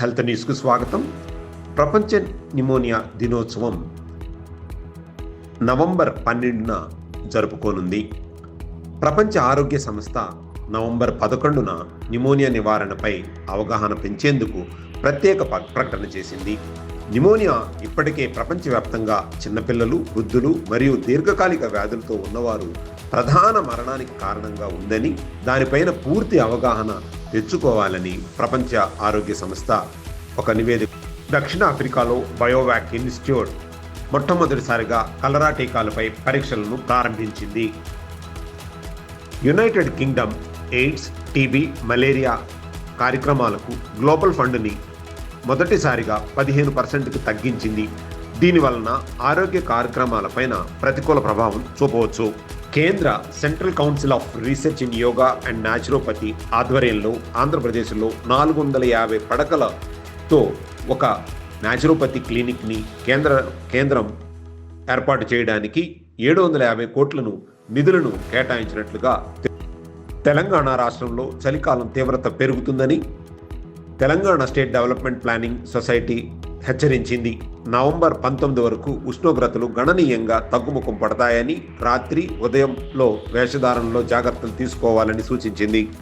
Health న్యూస్కు స్వాగతం. ప్రపంచ నిమోనియా దినోత్సవం నవంబర్ పన్నెండున జరుపుకోనుంది. ప్రపంచ ఆరోగ్య సంస్థ నవంబర్ పదకొండున నిమోనియా నివారణపై అవగాహన పెంచేందుకు ప్రత్యేక ప- ప్రకటన చేసింది. నిమోనియా ఇప్పటికే ప్రపంచవ్యాప్తంగా చిన్నపిల్లలు వృద్ధులు మరియు దీర్ఘకాలిక వ్యాధులతో ఉన్నవారు ప్రధాన మరణానికి కారణంగా ఉందని దానిపైన పూర్తి అవగాహన తెచ్చుకోవాలని ప్రపంచ ఆరోగ్య సంస్థ ఒక నివేదిక. దక్షిణాఫ్రికాలో బయోవాక్ ఇన్స్టిట్యూట్ మొట్టమొదటిసారిగా కలరా టీకాలపై పరీక్షలను ప్రారంభించింది. United Kingdom AIDS TB malaria కార్యక్రమాలకు గ్లోబల్ ఫండ్ని మొదటిసారిగా పదిహేను పర్సెంట్కి తగ్గించింది. దీనివలన ఆరోగ్య కార్యక్రమాలపైన ప్రతికూల ప్రభావం చూపవచ్చు. కేంద్ర Central Council of Research in Yoga and naturopathy ఆధ్వర్యంలో ఆంధ్రప్రదేశ్లో నాలుగు వందల యాభై పడకలతో ఒక న్యాచురోపతి క్లినిక్ని కేంద్ర కేంద్రం ఏర్పాటు చేయడానికి ఏడు వందల యాభై కోట్లను నిధులను కేటాయించినట్లుగా తెలంగాణ రాష్ట్రంలో చలికాలం తీవ్రత పెరుగుతుందని Telangana state development planning society హెచ్చరించింది. నవంబర్ పంతొమ్మిది వరకు ఉష్ణోగ్రతలు గణనీయంగా తగ్గుముఖం పడతాయని రాత్రి ఉదయంలో వేషధారణలో జాగ్రత్తలు తీసుకోవాలని సూచించింది.